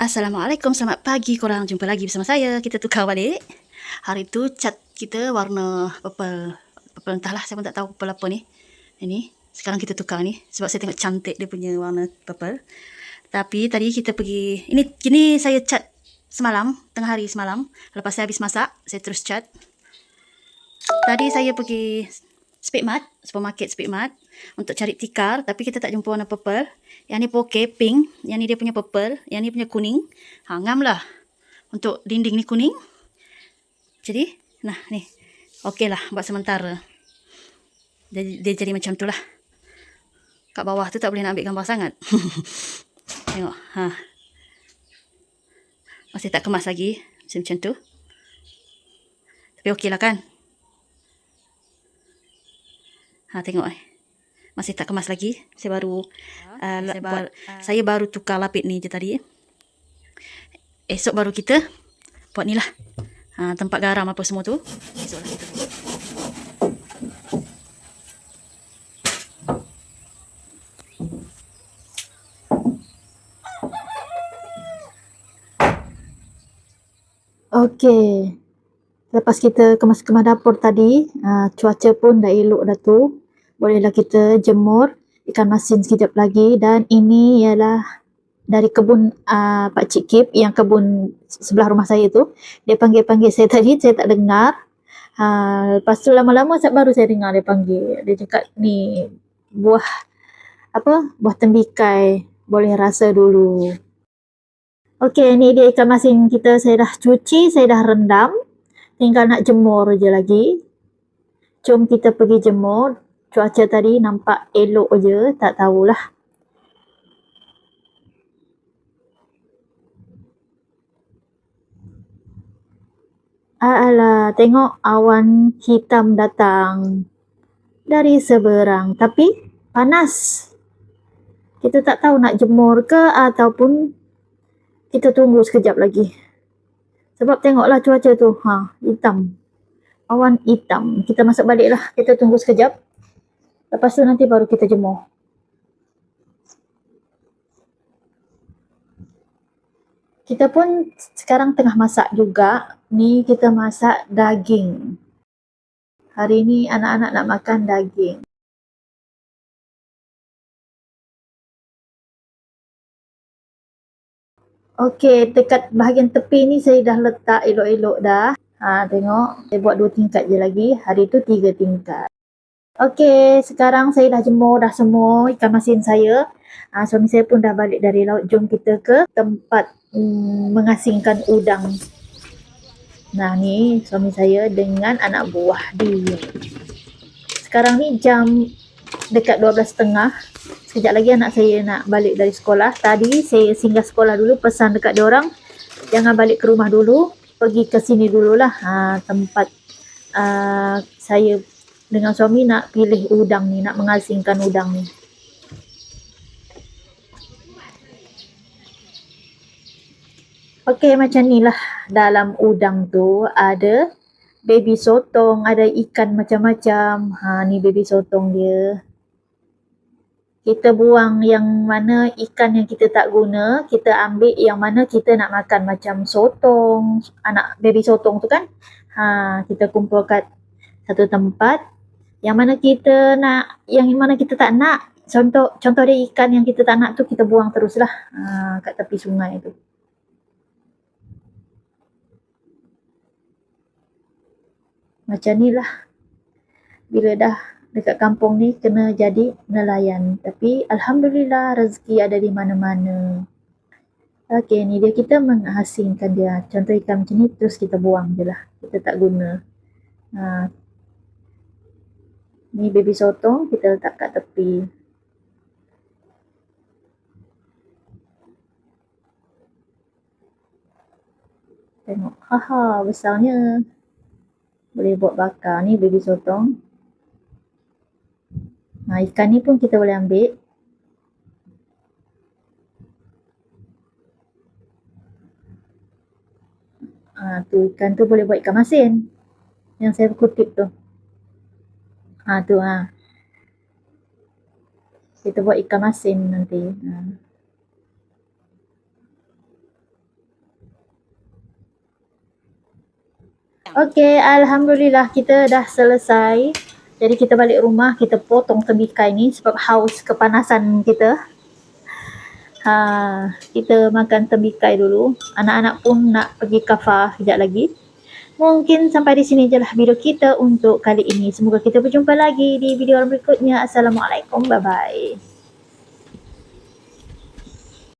Assalamualaikum, selamat pagi korang. Jumpa lagi bersama saya. Kita tukar balik. Hari tu cat kita warna purple. Purple entahlah, saya pun tak tahu purple apa ni. Ini, sekarang kita tukar ni. Sebab saya tengok cantik dia punya warna purple. Tapi tadi kita pergi, ini kini saya cat semalam, tengah hari semalam. Lepas saya habis masak, saya terus cat. Tadi saya pergi Speedmart, supermarket Speedmart untuk cari tikar tapi kita tak jumpa warna purple. Yang ni poke pink, yang ni dia punya purple, yang ni punya kuning. Ha ngam lah. Untuk dinding ni kuning. Jadi, nah ni. Okey lah buat sementara. Dia, dia jadi macam tu lah. Kat bawah tu tak boleh nak ambil gambar sangat. Tengok. Ha. Masih tak kemas lagi. Macam tu. Tapi okey lah kan. Ha tengok eh masih tak kemas lagi. Saya baru uh, saya, buat, uh, saya baru tukar lapik ni je tadi. Esok baru kita buat ni lah. Uh, tempat garam apa semua tu. Esok lah kita buat. Okey. Lepas kita kemas-kemas dapur tadi, uh, cuaca pun dah elok dah tu bolehlah kita jemur ikan masin sekejap lagi dan ini ialah dari kebun uh, Pak Cik Kip yang kebun sebelah rumah saya tu. Dia panggil-panggil saya tadi saya tak dengar. Uh, lepas tu lama-lama baru saya dengar dia panggil. Dia cakap ni buah apa buah tembikai boleh rasa dulu. Okey, ni dia ikan masin kita. Saya dah cuci, saya dah rendam. Tinggal nak jemur je lagi. Jom kita pergi jemur cuaca tadi nampak elok je, tak tahulah. Alah, tengok awan hitam datang dari seberang. Tapi panas. Kita tak tahu nak jemur ke ataupun kita tunggu sekejap lagi. Sebab tengoklah cuaca tu. Ha, hitam. Awan hitam. Kita masuk baliklah. Kita tunggu sekejap. Lepas tu nanti baru kita jemur. Kita pun sekarang tengah masak juga. Ni kita masak daging. Hari ni anak-anak nak makan daging. Okey, dekat bahagian tepi ni saya dah letak elok-elok dah. Ha, tengok. Saya buat dua tingkat je lagi. Hari tu tiga tingkat. Okey, sekarang saya dah jemur dah semua ikan masin saya. Uh, suami saya pun dah balik dari laut. Jom kita ke tempat um, mengasingkan udang. Nah ni suami saya dengan anak buah dia. Sekarang ni jam dekat 12.30. Sekejap lagi anak saya nak balik dari sekolah. Tadi saya singgah sekolah dulu pesan dekat dia orang. Jangan balik ke rumah dulu. Pergi ke sini dululah. Ha, tempat uh, saya dengan suami nak pilih udang ni, nak mengasingkan udang ni. Okey, macam ni lah dalam udang tu ada baby sotong, ada ikan macam-macam. Ha, ni baby sotong dia. Kita buang yang mana ikan yang kita tak guna, kita ambil yang mana kita nak makan macam sotong, anak baby sotong tu kan. Ha, kita kumpul kat satu tempat, yang mana kita nak yang mana kita tak nak contoh contoh dia ikan yang kita tak nak tu kita buang teruslah uh, kat tepi sungai tu. Macam ni lah. Bila dah dekat kampung ni kena jadi nelayan. Tapi Alhamdulillah rezeki ada di mana-mana. Okey ni dia kita menghasilkan dia. Contoh ikan macam ni terus kita buang je lah. Kita tak guna. Uh, Ni baby sotong kita letak kat tepi. Tengok. Haha, besarnya. Boleh buat bakar. Ni baby sotong. Nah, ikan ni pun kita boleh ambil. Ha, tu ikan tu boleh buat ikan masin. Yang saya kutip tu. Ha tu ha. Kita buat ikan masin nanti. Ha. Okey, alhamdulillah kita dah selesai. Jadi kita balik rumah, kita potong tembikai ni sebab haus kepanasan kita. Ha, kita makan tembikai dulu. Anak-anak pun nak pergi kafah kejap lagi. Mungkin sampai di sini je lah video kita untuk kali ini. Semoga kita berjumpa lagi di video berikutnya. Assalamualaikum. Bye-bye.